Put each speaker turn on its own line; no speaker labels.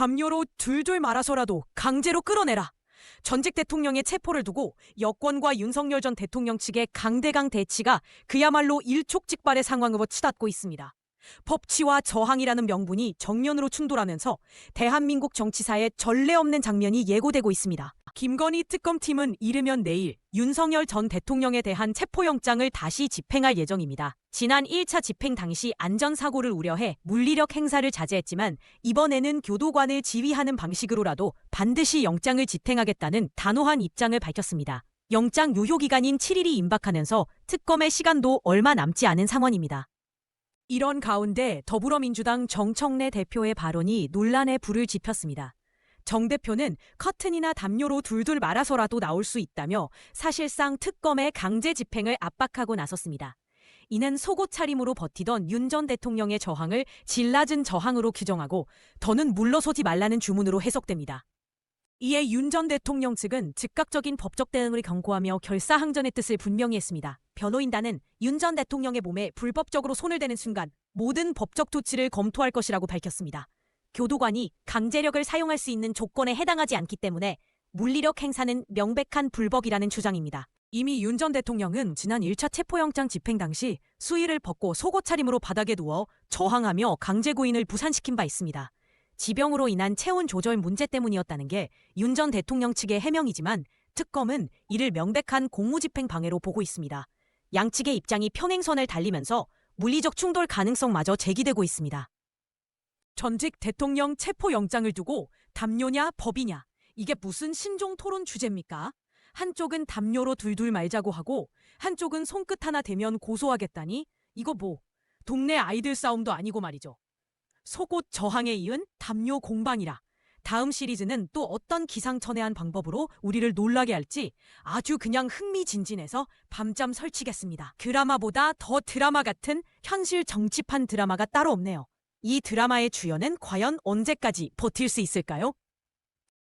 담요로 둘둘 말아서라도 강제로 끌어내라. 전직 대통령의 체포를 두고 여권과 윤석열 전 대통령 측의 강대강 대치가 그야말로 일촉즉발의 상황으로 치닫고 있습니다. 법치와 저항이라는 명분이 정면으로 충돌하면서 대한민국 정치사에 전례 없는 장면이 예고되고 있습니다. 김건희 특검팀은 이르면 내일 윤석열 전 대통령에 대한 체포영장을 다시 집행할 예정입니다. 지난 1차 집행 당시 안전사고를 우려해 물리력 행사를 자제했지만 이번에는 교도관을 지휘하는 방식으로라도 반드시 영장을 집행하겠다는 단호한 입장을 밝혔습니다. 영장 유효기간인 7일이 임박하면서 특검의 시간도 얼마 남지 않은 상황입니다. 이런 가운데 더불어민주당 정청래 대표의 발언이 논란에 불을 지폈습니다. 정 대표는 커튼이나 담요로 둘둘 말아서라도 나올 수 있다며 사실상 특검의 강제 집행을 압박하고 나섰습니다. 이는 속옷 차림으로 버티던 윤 전 대통령의 저항을 질낮은 저항으로 규정하고 더는 물러서지 말라는 주문으로 해석됩니다. 이에 윤 전 대통령 측은 즉각적인 법적 대응을 경고하며 결사항전의 뜻을 분명히 했습니다. 변호인단은 윤 전 대통령의 몸에 불법적으로 손을 대는 순간 모든 법적 조치를 검토할 것이라고 밝혔습니다. 교도관이 강제력을 사용할 수 있는 조건에 해당하지 않기 때문에 물리력 행사는 명백한 불법이라는 주장입니다. 이미 윤 전 대통령은 지난 1차 체포영장 집행 당시 수의를 벗고 속옷 차림으로 바닥에 누워 저항하며 강제 구인을 부산시킨 바 있습니다. 지병으로 인한 체온 조절 문제 때문이었다는 게 윤 전 대통령 측의 해명이지만 특검은 이를 명백한 공무집행 방해로 보고 있습니다. 양측의 입장이 편행선을 달리면서 물리적 충돌 가능성마저 제기되고 있습니다. 전직 대통령 체포영장을 두고 담요냐 법이냐 이게 무슨 신종 토론 주제입니까? 한쪽은 담요로 둘둘 말자고 하고 한쪽은 손끝 하나 대면 고소하겠다니 이거 뭐 동네 아이들 싸움도 아니고 말이죠. 속옷 저항에 이은 담요 공방이라. 다음 시리즈는 또 어떤 기상천외한 방법으로 우리를 놀라게 할지 아주 그냥 흥미진진해서 밤잠 설치겠습니다. 드라마보다 더 드라마 같은 현실 정치판 드라마가 따로 없네요. 이 드라마의 주연은 과연 언제까지 버틸 수 있을까요?